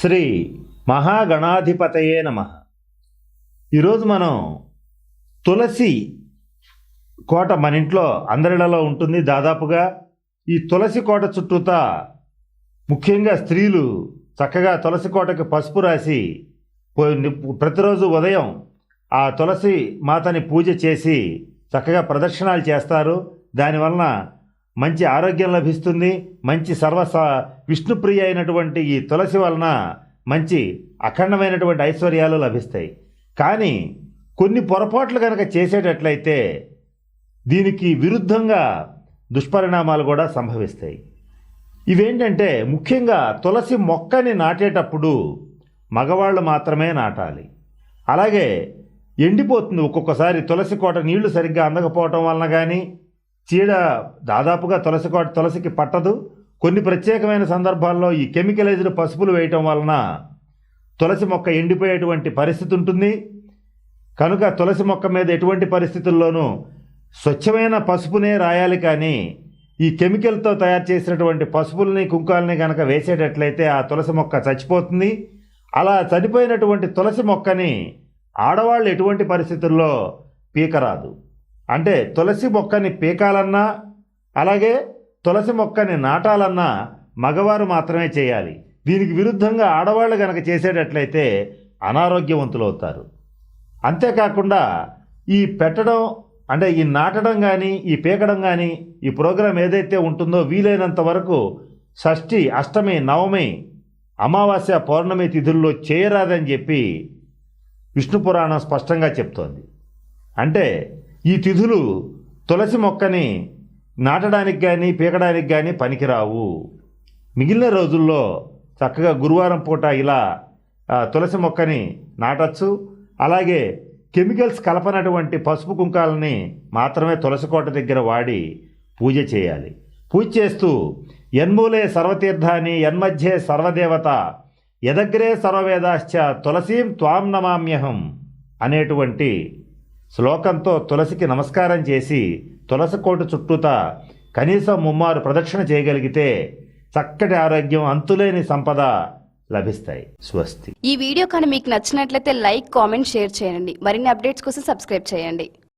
శ్రీ మహాగణాధిపతయే నమ. ఈరోజు మనం తులసి కోట మన ఇంట్లో అందరిలో ఉంటుంది దాదాపుగా. ఈ తులసి కోట చుట్టూతా ముఖ్యంగా స్త్రీలు చక్కగా తులసి కోటకి పసుపు రాసి ప్రతిరోజు ఉదయం ఆ తులసి మాతని పూజ చేసి చక్కగా ప్రదక్షిణాలు చేస్తారు. దానివలన మంచి ఆరోగ్యం లభిస్తుంది మంచి సర్వ విష్ణుప్రియ అయినటువంటి ఈ తులసి వలన మంచి అఖండమైనటువంటి ఐశ్వర్యాలు లభిస్తాయి. కానీ కొన్ని పొరపాట్లు కనుక చేసేటట్లయితే దీనికి విరుద్ధంగా దుష్పరిణామాలు కూడా సంభవిస్తాయి. ఇవేంటంటే ముఖ్యంగా తులసి మొక్కని నాటేటప్పుడు మగవాళ్ళు మాత్రమే నాటాలి. అలాగే ఎండిపోతుంది ఒక్కొక్కసారి తులసి కోట నీళ్ళు సరిగ్గా అందకపోవటం వలన కానీ చీడ దాదాపుగా తులసి తులసికి పట్టదు. కొన్ని ప్రత్యేకమైన సందర్భాల్లో ఈ కెమికలైజ్డ్ పసుపులు వేయటం వలన తులసి మొక్క ఎండిపోయేటువంటి పరిస్థితి ఉంటుంది. కనుక తులసి మొక్క మీద ఎటువంటి పరిస్థితుల్లోనూ స్వచ్ఛమైన పసుపునే రాయాలి కానీ ఈ కెమికల్తో తయారు చేసినటువంటి పసుపుల్ని కుంకాలని కనుక వేసేటట్లయితే ఆ తులసి మొక్క చచ్చిపోతుంది. అలా చనిపోయినటువంటి తులసి మొక్కని ఆడవాళ్ళు ఎటువంటి పరిస్థితుల్లో పీకరాదు. అంటే తులసి మొక్కని పీకాలన్నా అలాగే తులసి మొక్కని నాటాలన్నా మగవారు మాత్రమే చేయాలి. దీనికి విరుద్ధంగా ఆడవాళ్ళు కనుక చేసేటట్లయితే అనారోగ్యవంతులు అవుతారు అంతేకాకుండా ఈ పెట్టడం అంటే ఈ నాటడం కానీ ఈ పీకడం కానీ ఈ ప్రోగ్రాం ఏదైతే ఉంటుందో వీలైనంత వరకు షష్ఠి అష్టమి నవమి అమావాస్య పౌర్ణమి తిథుల్లో చేయరాదని చెప్పి విష్ణు పురాణం స్పష్టంగా చెప్తోంది. అంటే ఈ తిథులు తులసి మొక్కని నాటడానికి కానీ పీకడానికి కానీ పనికిరావు. మిగిలిన రోజుల్లో చక్కగా గురువారం పూట ఇలా తులసి మొక్కని నాటచ్చు. అలాగే కెమికల్స్ కలపనటువంటి పసుపు కుంకాలని మాత్రమే తులసి కోట దగ్గర వాడి పూజ చేయాలి. పూజ చేస్తూ యన్మూలే సర్వతీర్థాని యన్మధ్యే సర్వదేవత ఎదగ్రే సర్వవేదాశ్చ తులసీం త్వాం నమామ్యహం అనేటువంటి శ్లోకంతో తులసికి నమస్కారం చేసి తులసి కోట చుట్టూతా కనీసం ముమ్మారు ప్రదక్షిణ చేయగలిగితే చక్కటి ఆరోగ్యం అంతులేని సంపద లభిస్తాయి. స్వస్తి. ఈ వీడియో కానీ మీకు నచ్చినట్లయితే లైక్ కామెంట్ షేర్ చేయండి. మరిన్ని అప్డేట్స్ కోసం సబ్స్క్రైబ్ చేయండి.